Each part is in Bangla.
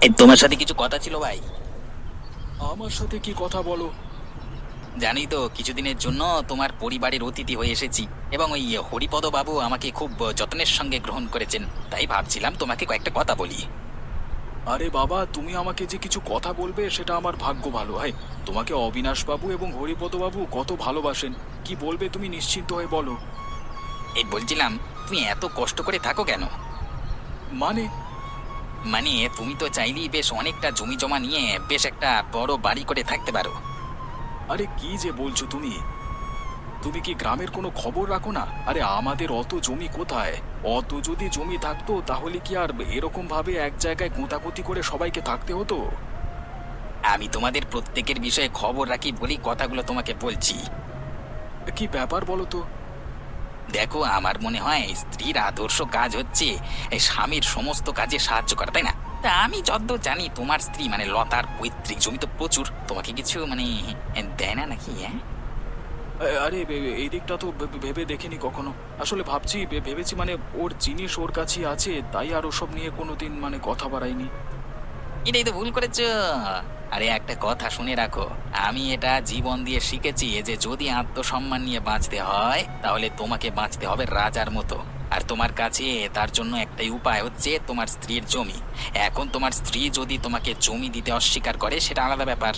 এই তোমার সাথে কিছু কথা ছিল ভাই? আমার সাথে কি কথা বলো? জানি তো কিছুদিনের জন্য তোমার পরিবারের অতিথি হয়ে এসেছি এবং ওই হরিপদ বাবু আমাকে খুব যত্নের সঙ্গে গ্রহণ করেছেন তাই ভাবছিলাম তোমাকে কয়েকটা কথা বলি। আরে বাবা তুমি আমাকে যে কিছু কথা বলবে সেটা আমার ভাগ্য ভালো হয় তোমাকে অবিনাশ বাবু এবং হরিপদ বাবু কত ভালোবাসেন। কি বলবে তুমি নিশ্চিন্ত হয়ে বলো। এই বলছিলাম তুমি এত কষ্ট করে থাকো কেন? মানে মানে তুমি তো চাইলেই বেশ অনেকটা জমি জমা নিয়ে বেশ একটা বড় বাড়ি করে থাকতে পারো। আরে কি যে বলছো তুমি? তুমি কি গ্রামের কোনো খবর রাখো না? আরে আমাদের অত জমি কোথায়? অত যদি জমি থাকতো তাহলে কি আর এরকম ভাবে এক জায়গায় গোঁতাগুতি করে সবাইকে থাকতে হতো? আমি তোমাদের প্রত্যেকের বিষয়ে খবর রাখি বলি কথাগুলো তোমাকে বলছি। কি ব্যাপার বলো তো? দেখো, আমার মনে হয় স্ত্রীর আদর্শ কাজ হচ্ছে স্বামীর সমস্ত কাজে সাহায্য করা, তাই না? তা আমি যদ্দূর জানি তোমার স্ত্রী মানে লতার পৈতৃক জমি তো প্রচুর। তোমাকে কিছু মানে দেয় না নাকি হ্যাঁ? আরে এই দিকটা তো ভেবে দেখিনি কখনো। আসলে ভাবছি ভেবেছি মানে ওর জিনিস ওর কাছেই আছে, তাই আর ওসব নিয়ে কোনোদিন মানে কথা বাড়াইনি। এটাই তো ভুল করেছ। আরে একটা কথা শুনে রাখো। আমি এটা জীবন দিয়ে শিখেছি যে যদি আত্মসম্মান নিয়ে বাঁচতে হয় তাহলে তোমাকে বাঁচতে হবে রাজার মতো। আর তোমার কাছে তার জন্য একটাই উপায় হচ্ছে তোমার স্ত্রীর জমি। এখন তোমার স্ত্রী যদি তোমাকে জমি দিতে অস্বীকার করে সেটা আলাদা ব্যাপার।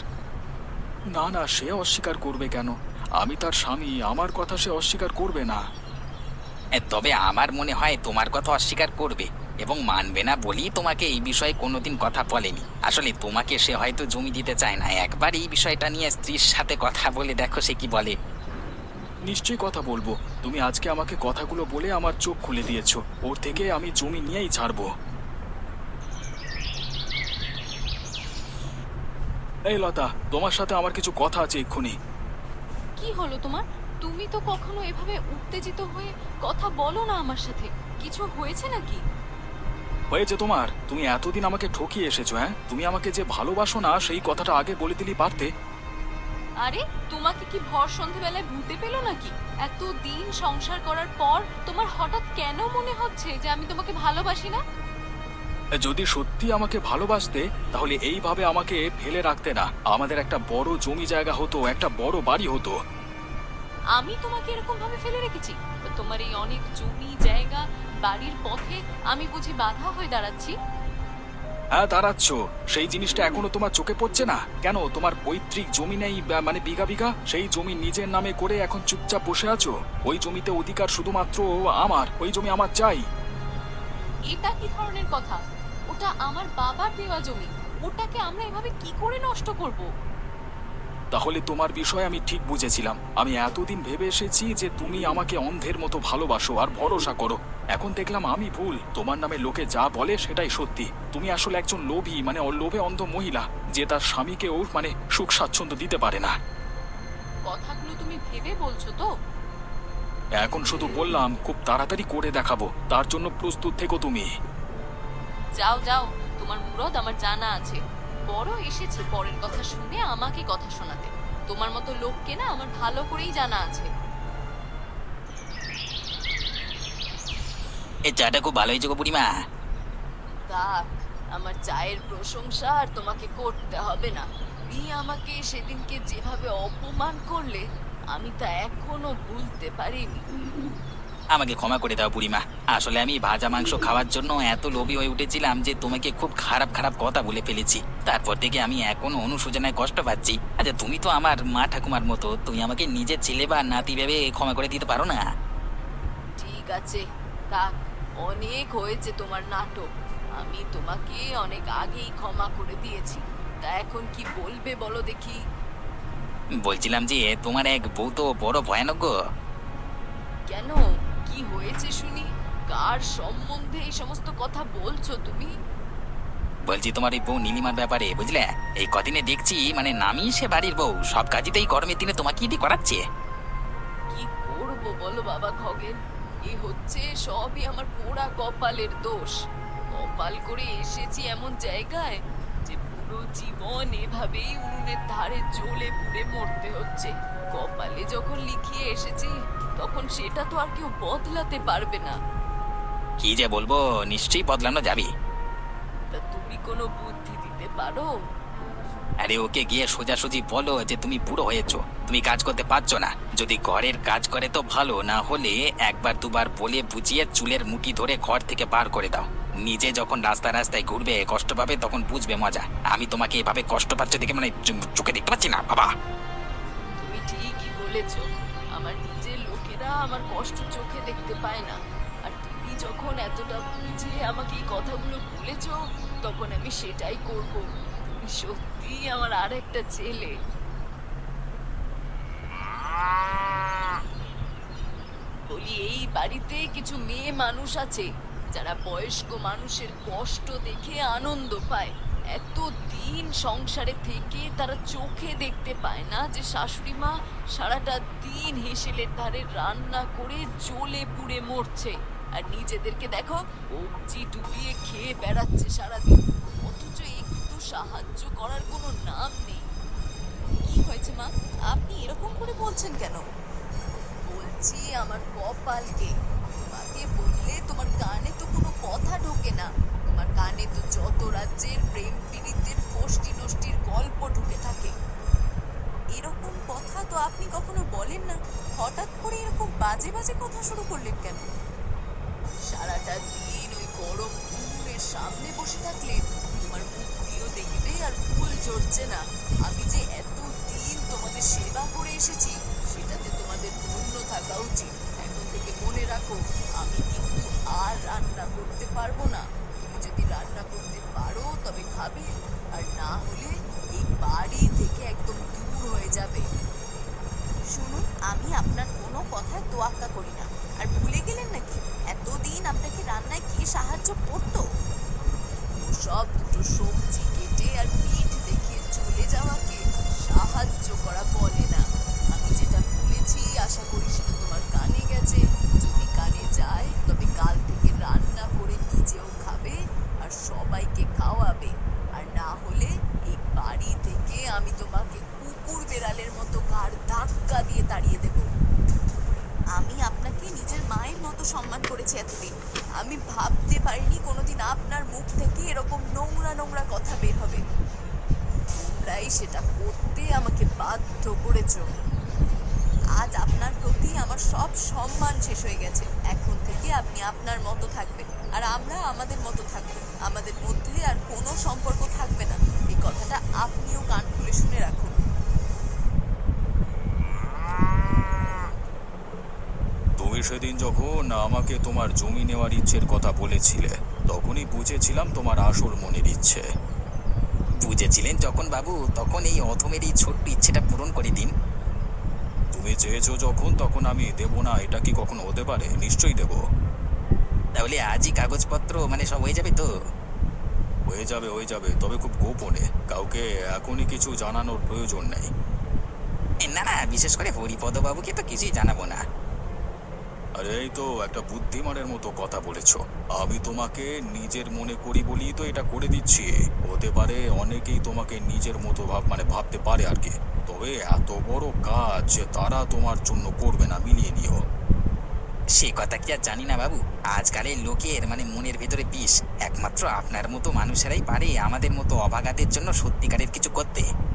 না না সে অস্বীকার করবে কেন? আমি তার স্বামী আমার কথা সে অস্বীকার করবে না। তবে আমার মনে হয় তোমার কথা অস্বীকার করবে। এবং মানবে না বলি তোমাকে এই বিষয়ে কোনোদিন কথা বলেনি। আসলে তোমাকে সে হয়তো জমি দিতে চায় না। একবার এই বিষয়টা নিয়ে স্ত্রীর সাথে কথা বলে দেখো সে কি বলে। নিশ্চয়ই কথা বলব। তুমি আজকে আমাকে কথাগুলো বলে আমার চোখ খুলে দিয়েছ। ওর থেকে আমি জমি নিয়েই ছাড়বো। এই লতা তোমার সাথে আমার কিছু কথা আছে এক্ষুনি। কি হলো তোমার? তুমি তো কখনো এভাবে উত্তেজিত হয়ে কথা বলো না আমার সাথে। কিছু হয়েছে নাকি? হয়েছে তোমার? তুমি এতদিন আমাকে ঠকিয়ে এসেছ হ্যাঁ? তুমি আমাকে যে ভালোবাসো না সেই কথাটা আগে বলে দিলি পারতে। আরে তোমাকে কি ভর সন্ধেবেলায় ভূতে পেল নাকি? এত দিন সংসার করার পর তোমার হঠাৎ কেন মনে হচ্ছে যে আমি তোমাকে ভালোবাসি না? যদি সত্যি আমাকে ভালোবাসতে তাহলে এইভাবে আমাকে ফেলে রাখতে না। আমাদের একটা বড় জমি জায়গা হতো একটা বড় বাড়ি হতো। আমি তোমাকে এরকম ভাবে ফেলে রেখেছি। তো তোমার এই অনেক জমি জায়গা বাড়ির পথে আমি বুঝি বাধা হয়ে দাঁড়াচ্ছি? হ্যাঁ দাঁড়াচ্ছ। সেই জিনিসটা এখনও তোমার চোখে পড়ছে না? কেন? তোমার পৈতৃক জমি নেই বা- মানে বিঘা বিঘা? সেই জমি নিজের নামে করে এখন চুপচাপ বসে আছো? ওই জমিতে অধিকার শুধুমাত্র আমার ওই জমি আমার চাই। এটা কি ধরনের কথা? ওটা আমার বাবার দেওয়া জমি। ওটাকে আমরা এভাবে কি করে নষ্ট করব? তাহলে তোমার বিষয় আমি ঠিক বুঝেছিলাম। আমি এতদিন ভেবে এসেছি যে তুমি আমাকে অন্ধের মতো ভালোবাসো আর ভরসা করো। এখন দেখলাম আমি ভুল। তোমার নামে লোকে যা বলে সেটাই সত্যি। তুমি আসলে একজন লোভী মানে লোভে অন্ধ মহিলা যে তার স্বামীকেও মানে সুখ স্বাচ্ছন্দ্য দিতে পারে না। কথাগুলো তুমি ভেবে বলছো তো? এখন শুধু বললাম খুব তাড়াতাড়ি করে দেখাবো। তার জন্য প্রস্তুত থেকো তুমি। যাও যাও। তোমার মুরদ আমার জানা আছে। বড় এসেছে পরের কথা শুনে আমাকে কথা শোনাতে। তোমার মতো লোককে না আমার ভালো করেই জানা আছে। এই চাটা খুব ভালো হয়েছে গো বুড়িমা। থাক আমার চায়ের প্রশংসা আর তোমাকে করতে হবে না। তুমি আমাকে সেদিনকে যেভাবে অপমান করলে আমি তা এখনও ভুলতে পারিনি। আমাকে ক্ষমা করে দাও বুড়িমা। আসলে আমি ভাজা মাংস খাওয়ার জন্য এত লোভী হয়ে উঠেছিলাম যে তোমাকে খুব খারাপ খারাপ কথা বলে ফেলেছি। তারপর থেকে আমি এখনও অনুশোচনায় কষ্ট পাচ্ছি। আচ্ছা তুমি তো আমার মা ঠাকুমার মতো তুমি আমাকে নিজের ছেলে বা নাতি ভেবে ক্ষমা করে দিতে পারো না? ঠিক আছে। থাক অনেক হয়েছে তোমার নাটক। আমি তোমাকে অনেক আগেই ক্ষমা করে দিয়েছি। তা এখন কি বলবে বলো দেখি। বলছিলাম যে তোমার এক বউ তো বড় ভয়ানক গো। কার সম্বন্ধে এই সমস্ত কথা বলছো তুমি? বলছি তোমার এই বউ নীলিমার ব্যাপারে বুঝলে? এই কদিনে দেখছি মানে নামই সে বাড়ির বউ। সব কাজই তো এই গরমের দিনে তোমাকে দিয়ে করাচ্ছে? কি করব বলো বাবা খগেন? এ হচ্ছে সবই আমার পোড়া কপালের দোষ। কপাল করে এসেছি এমন জায়গায় যে পুরো জীবন এভাবেই উনুনের ধারে জ্বলে পুড়ে মরতে হচ্ছে। কপালে যখন লিখিয়ে এসেছি তখন সেটা তো আর কেউ বদলাতে পারবে না। কি যে বলব নিশ্চয়ই বদলানো যাবে। তা তুমি কোনো বুদ্ধি দিতে পারো? আরে ওকে গিয়ে সোজাসুজি বলো যে তুমি বুড়ো হয়েছো তুমি কাজ করতে পারছ না। যদি ঘরের কাজ করে তো ভালো না হলে একবার দুবার বলে বুঝিয়ে চুলের মুঠি ধরে ঘর থেকে বার করে দাও। নিজে যখন রাস্তা রাস্তায় ঘুরবে কষ্ট পাবে তখন বুঝবে মজা। আমি তোমাকে এভাবে কষ্ট পাচ্ছ দেখে মানে চো- চোখে দেখতে পাচ্ছি না বাবা। তুমি ঠিকই বলেছ। আমার নিজের লোকেরা আমার কষ্ট চোখে দেখতে পায় না। যখন এতটা বুঝে আমাকে এই কথাগুলো বলেছ, তখন আমি সেটাই করব। সত্যি আমার আর একটা ছেলে। বলি, এই বাড়িতে কিছু মেয়ে মানুষ আছে, যারা বয়স্ক মানুষের কষ্ট দেখে আনন্দ পায়। এত দিন সংসারে থেকে তারা চোখে দেখতে পায় না যে শাশুড়ি মা সারাটা দিন হেসেলের ধারে রান্না করে জ্বলে পুড়ে মরছে। আর নিজেদেরকে দেখো কবজি ডুবিয়ে খেয়ে বেড়াচ্ছে সারাদিন। অথচ একটু সাহায্য করার কোনো নাম নেই। কি হয়েছে মা? আপনি এরকম করে বলছেন কেন? বলছি আমার কপালকে। তোমাকে বললে তোমার কানে তো কোনো কথা ঢোকে না। তোমার কানে তো যত রাজ্যের প্রেম পীড়িতের ফষ্টি নষ্টির গল্প ঢুকে থাকে। এরকম কথা তো আপনি কখনো বলেন না। হঠাৎ করে এরকম বাজে বাজে কথা শুরু করলেন কেন? সারাটা দিন, ওই গরম উনুনের সামনে বসে থাকলে তোমার মুখ দিয়েও দেখবে আর ফুল ঝরছে না। আমি যে এত দিন তোমাদের সেবা করে এসেছি, সেটাতে তোমাদের ধন্য থাকা উচিত। এখন থেকে মনে রাখো, আমি কিন্তু আর রান্না করতে পারব না। তুমি যদি রান্না করতে বেড়ালের মতো ঘাড় ধাক্কা দিয়ে তাড়িয়ে দেবো। আমি আপনাকে নিজের মায়ের মতো সম্মান করেছি এতদিন। আমি ভাবতে পারিনি কোনোদিন আপনার মুখ থেকে এরকম নোংরা নোংরা কথা বের হবে। তোমরাই সেটা করতে আমাকে বাধ্য করেছ। আজ আপনার প্রতি আমার সব সম্মান শেষ হয়ে গেছে। এখন থেকে আপনি আপনার মতো থাকবেন আর আমরা আমাদের মতো থাকব। আমাদের মধ্যে আর কোনো সম্পর্ক থাকবে না। এই কথাটা আপনিও কান খুলে শুনে রাখুন। সেদিন যখন আমাকে তোমার জমি নেওয়ার ইচ্ছের কথা বলেছিলে, তখনই বুঝেছিলাম তোমার আসল মনের ইচ্ছে। বুঝেছিলেন যখন বাবু, তখন এই অথমের এই ছোট্ট ইচ্ছেটা পূরণ করে দিন। তুমি চেয়েছো যখন, তখন আমি দেব না, এটা কি কখনো হতে পারে? নিশ্চয়ই দেব। তাহলে আজই কাগজপত্র মানে সব হয়ে যাবে তো? হয়ে যাবে হয়ে যাবে, তবে খুব গোপনে। কাউকে এখনই কিছু জানানোর প্রয়োজন নেই। না না, বিশেষ করে হরিপদ বাবুকে তো কিছুই জানাব না। আরে, এই তো একটা বুদ্ধিমানের মতো কথা বলেছ। আমি তোমাকে নিজের মনে করি বলি তো এটা করে দিচ্ছি। হতে পারে অনেকেই তোমাকে নিজের মতো ভাব মানে ভাবতে পারে আর কি। তবে এত বড় কাজ তারা তোমার জন্য করবে না, মিলিয়ে নিও। সে কথা কি আর জানি না বাবু। আজকালের লোকের মানে মনের ভেতরে বিষ। একমাত্র আপনার মতো মানুষেরাই পারে আমাদের মতো অভাগাদের জন্য সত্যিকারের কিছু করতে।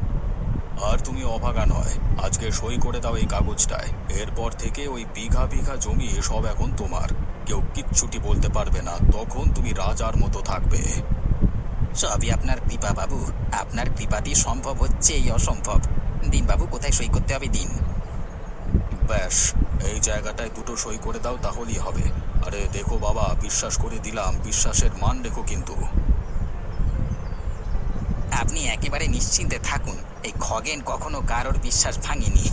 আর তুমি অভাগা নয়। আজকে সই করে দাও এই কাগজটায়। এরপর থেকে ওই বিঘা বিঘা জমি সব এখন তোমার। কেউ কিচ্ছুটি বলতে পারবে না, তখন তুমি রাজার মতো থাকবে। সবই আপনার কৃপা বাবু। আপনার কৃপাতেই সম্ভব হচ্ছে এই অসম্ভব। দিন বাবু কোথায় সই করতে হবে দিন? ব্যাস, এই জায়গাটায় দুটো সই করে দাও, তাহলেই হবে। আরে দেখো বাবা, বিশ্বাস করে দিলাম, বিশ্বাসের মান রেখো কিন্তু। আপনি একেবারে নিশ্চিন্তে থাকুন। এই খগেন কখনো কারোর বিশ্বাস ভাঙেনি।